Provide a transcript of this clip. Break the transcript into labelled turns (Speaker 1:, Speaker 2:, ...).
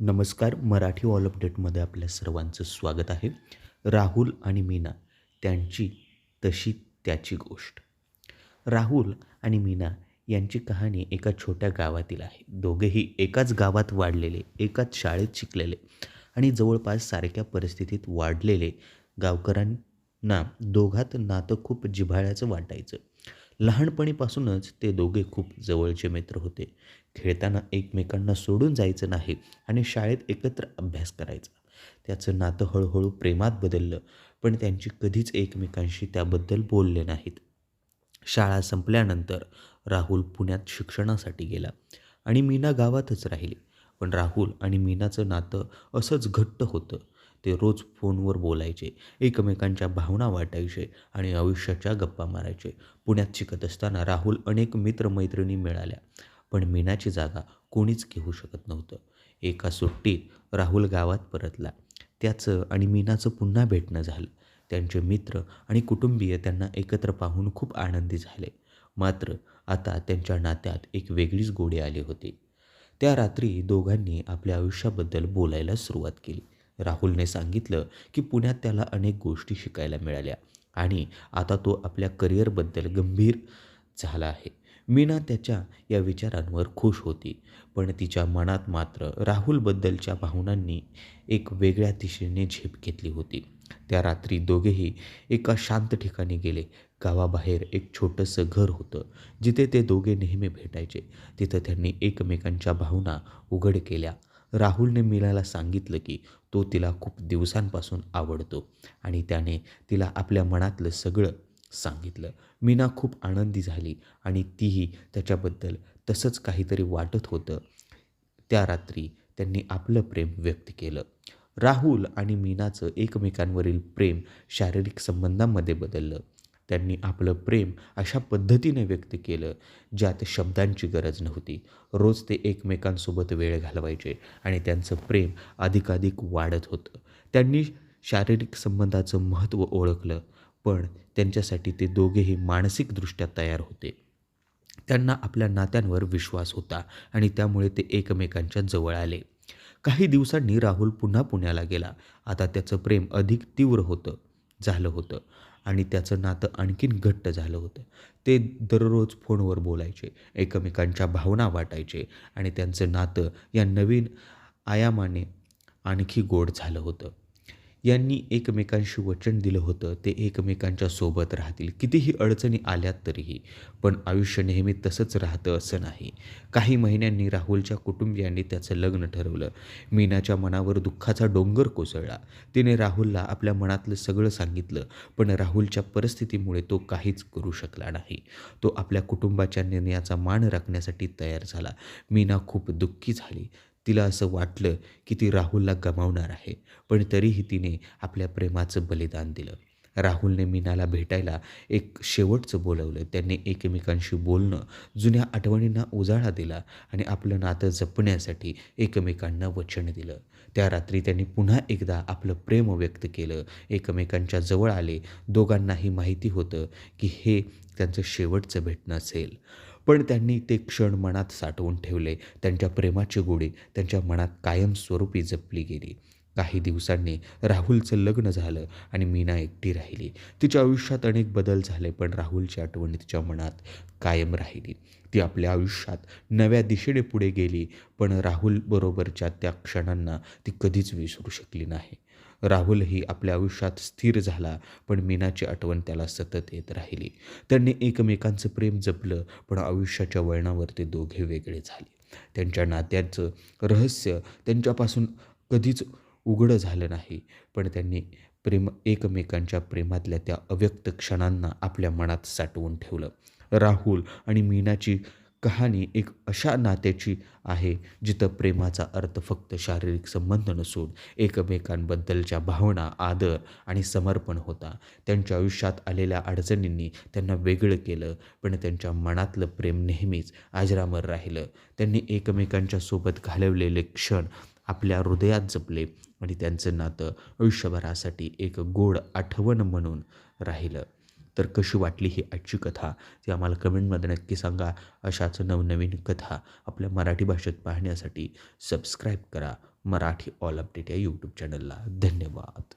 Speaker 1: नमस्कार मराठी ऑल अपडेटमध्ये आपल्या सर्वांचं स्वागत आहे. राहुल आणि मीना त्यांची तशी त्याची गोष्ट. राहुल आणि मीना यांची कहाणी एका छोट्या गावातील आहे. दोघेही एकाच गावात वाढलेले एकाच शाळेत शिकलेले आणि जवळपास सारख्या परिस्थितीत वाढलेले गावकऱ्यांना दोघात नातं खूप जिव्हाळ्याचं वाटायचं. लहानपणीपासूनच ते दोघे खूप जवळचे मित्र होते. खेळताना एकमेकांना सोडून जायचं नाही आणि शाळेत एकत्र अभ्यास करायचा. त्याचं नातं हळूहळू प्रेमात बदललं पण त्यांची कधीच एकमेकांशी त्याबद्दल बोलले नाहीत. शाळा संपल्यानंतर राहुल पुण्यात शिक्षणासाठी गेला आणि मीना गावातच राहिली. पण राहुल आणि मीनाचं नातं असंच घट्ट होतं. ते रोज फोनवर बोलायचे एकमेकांच्या भावना वाटायचे आणि आयुष्याच्या गप्पा मारायचे. पुण्यात शिकत असताना राहुल अनेक मित्रमैत्रिणी मिळाल्या पण मीनाची जागा कोणीच घेऊ शकत नव्हतं. एका सुट्टीत राहुल गावात परतला. त्याचं आणि मीनाचं पुन्हा भेटणं झालं. त्यांचे मित्र आणि कुटुंबीय त्यांना एकत्र पाहून खूप आनंदी झाले. मात्र आता त्यांच्या नात्यात एक वेगळीच गोडी आली होती. त्या रात्री दोघांनी आपल्या आयुष्याबद्दल बोलायला सुरुवात केली. राहुलने सांगितलं की पुण्यात त्याला अनेक गोष्टी शिकायला मिळाल्या आणि आता तो आपल्या करिअरबद्दल गंभीर झाला आहे. मीना त्याच्या या विचारांवर खुश होती पण तिच्या मनात मात्र राहुलबद्दलच्या भावनांनी एक वेगळ्या दिशेने झेप घेतली होती. त्या रात्री दोघेही एका शांत ठिकाणी गेले. गावाबाहेर एक छोटंसं घर होतं जिथे ते दोघे नेहमी भेटायचे. तिथं त्यांनी एकमेकांच्या भावना उघड केल्या. राहुलने मीनाला सांगितलं की तो तिला खूप दिवसांपासून आवडतो. आणि त्याने तिला आपल्या मनातलं सगळं सांगितलं. मीना खूप आनंदी झाली आणि तीही त्याच्याबद्दल तसंच काहीतरी वाटत होतं. त्या रात्री त्यांनी आपलं प्रेम व्यक्त केलं. राहुल आणि मीनाचं एकमेकांवरील प्रेम शारीरिक संबंधांमध्ये बदललं. त्यांनी आपलं प्रेम अशा पद्धतीने व्यक्त केलं ज्यात शब्दांची गरज नव्हती. रोज ते एकमेकांसोबत वेळ घालवायचे आणि त्यांचं प्रेम अधिकाधिक वाढत होतं. त्यांनी शारीरिक संबंधाचं महत्त्व ओळखलं पण त्यांच्यासाठी ते दोघेही मानसिकदृष्ट्या तयार होते. त्यांना आपल्या नात्यांवर विश्वास होता आणि त्यामुळे ते एकमेकांच्या जवळ आले. काही दिवसांनी राहुल पुन्हा पुण्याला गेला. आता त्याचं प्रेम अधिक तीव्र होतं झालं होतं. आणि त्याचं नातं आणखीन घट्ट झालं होतं. ते दररोज फोनवर बोलायचे एकमेकांच्या भावना वाटायचे आणि त्यांचं नातं या नवीन आयामाने आणखी गोड झालं होतं. यांनी एकमेकांशी वचन दिलं होतं. ते एकमेकांच्या सोबत राहतील. कितीही अडचणी आल्यात तरीही. पण आयुष्य नेहमी तसंच राहतं असं नाही. काही महिन्यांनी राहुलच्या कुटुंबियांनी त्याचं लग्न ठरवलं. मीनाच्या मनावर दुःखाचा डोंगर कोसळला. तिने राहुलला आपल्या मनातलं सगळं सांगितलं. पण राहुलच्या परिस्थितीमुळे तो काहीच करू शकला नाही. तो आपल्या कुटुंबाच्या निर्णयाचा मान राखण्यासाठी तयार झाला. मीना खूप दुःखी झाली. तिला असं वाटलं की ती राहुलला गमावणार आहे. पण तरीही तिने आपल्या प्रेमाचं बलिदान दिलं. राहुलने मीनाला भेटायला एक शेवटचं बोलवलं. त्यांनी एकमेकांशी बोलणं जुन्या आठवणींना उजाळा दिला आणि आपलं नातं जपण्यासाठी एकमेकांना वचन दिलं. त्या रात्री त्यांनी पुन्हा एकदा आपलं प्रेम व्यक्त केलं. एकमेकांच्या जवळ आले. दोघांनाही माहिती होतं की हे त्यांचं शेवटचं भेटणं असेल. पण त्यांनी ते क्षण मनात साठवून ठेवले. त्यांच्या प्रेमाची गोडी त्यांच्या मनात कायमस्वरूपी जपली गेली. काही दिवसांनी राहुलचं लग्न झालं आणि मीना एकटी राहिली. तिच्या आयुष्यात अनेक बदल झाले पण राहुलची आठवण तिच्या मनात कायम राहिली. ती आपल्या आयुष्यात नव्या दिशेने पुढे गेली पण राहुलबरोबरच्या त्या क्षणांना ती कधीच विसरू शकली नाही. राहुलही आपल्या आयुष्यात स्थिर झाला पण मीनाची आठवण त्याला सतत येत राहिली. त्यांनी एकमेकांचं प्रेम जपलं पण आयुष्याच्या वळणावर ते दोघे वेगळे झाले. त्यांच्या नात्याचं रहस्य त्यांच्यापासून कधीच उघडं झालं नाही पण त्यांनी प्रेम एकमेकांच्या प्रेमातल्या त्या अव्यक्त क्षणांना आपल्या मनात साठवून ठेवलं. राहुल आणि मीनाची कहाणी एक अशा नात्याची आहे जिथं प्रेमाचा अर्थ फक्त शारीरिक संबंध नसून एकमेकांबद्दलच्या भावना आदर आणि समर्पण होता. त्यांच्या आयुष्यात आलेल्या अडचणींनी त्यांना वेगळं केलं पण त्यांच्या मनातलं प्रेम नेहमीच आजरामर राहिलं. त्यांनी एकमेकांच्या सोबत घालवलेले क्षण आपल्या हृदयात जपले आणि त्यांचं नातं आयुष्यभरासाठी एक गोड आठवण म्हणून राहिलं. तर कशी वाटली ही आजची कथा? ती आम्हाला कमेंटमध्ये नक्की सांगा. अशाच नवनवीन कथा आपल्या मराठी भाषेत पाहण्यासाठी सबस्क्राईब करा. मराठी ऑल अपडेट या यूट्यूब चॅनलला धन्यवाद.